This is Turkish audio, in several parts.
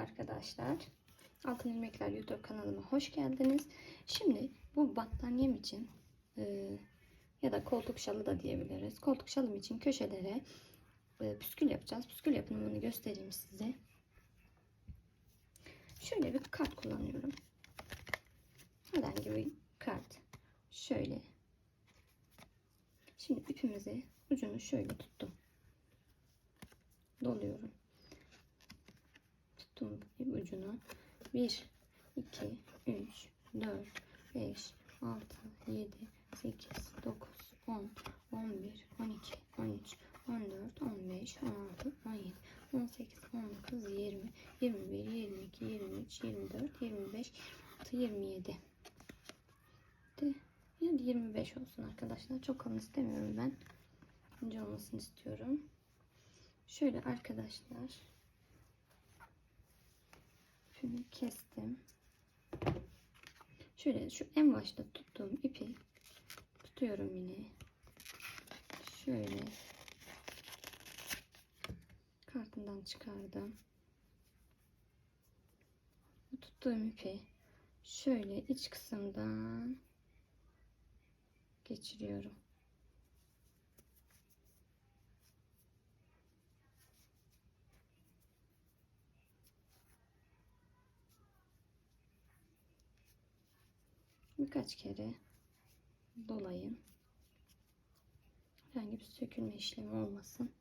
arkadaşlar. Altın İlmekler YouTube kanalıma hoş geldiniz. Şimdi bu battaniyem için e, ya da koltuk şalı da diyebiliriz. Koltuk şalım için köşelere e, püskül yapacağız. Püskül yapımını göstereyim size. Şöyle bir kart kullanıyorum. Herhangi bir kart. Şöyle. Şimdi ipimizi ucunu şöyle tuttum. Doluyorum. Tuttum ip ucunu. 1, 2, 3, 4, 5, 6, 7, 8, 9, 10, 11, 12, 13, 14, 15, 16, 17, 18, 19, 20, 21, 22, 23, 24, 25, 26, 27. De, yani 25 olsun arkadaşlar. Çok kalın istemiyorum ben. İnce olmasını istiyorum. Şöyle arkadaşlar. Şunu kestim. Şöyle şu en başta tuttuğum ipi tutuyorum yine. Şöyle kartından çıkardım. Tuttuğum ipi şöyle iç kısımdan geçiriyorum. Birkaç kere dolayın. Herhangi bir sökülme işlemi olmasın.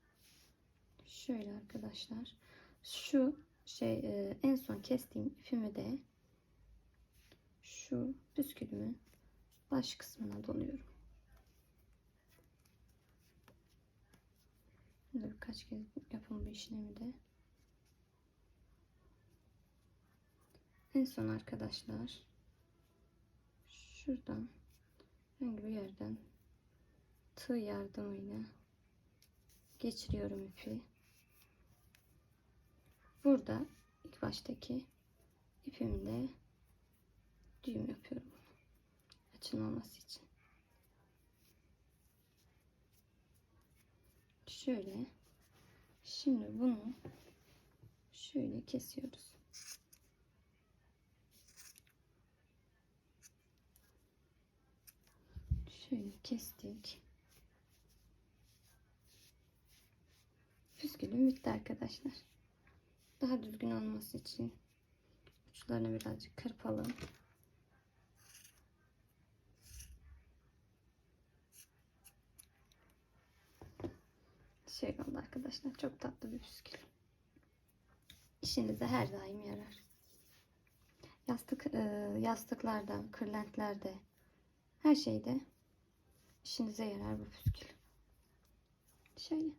Şöyle arkadaşlar. Şu şey e, en son kestiğim ipimi de şu püskülümün baş kısmına doluyorum. Şimdi birkaç kez yapın bu işlemi de. En son arkadaşlar şuradan herhangi bir yerden tığ yardımıyla geçiriyorum ipi. Burada ilk baştaki ipimle düğüm yapıyorum. Açılmaması için. Şöyle. Şimdi bunu şöyle kesiyoruz. Şöyle kestik. Püskülüm bitti arkadaşlar. Daha düzgün olması için uçlarını birazcık kırpalım. Şöyle oldu arkadaşlar. Çok tatlı bir püskül. İşinize her daim yarar. Yastık, e, yastıklarda, kırlentlerde, her şeyde işinize yarar bu püskül. Şöyle.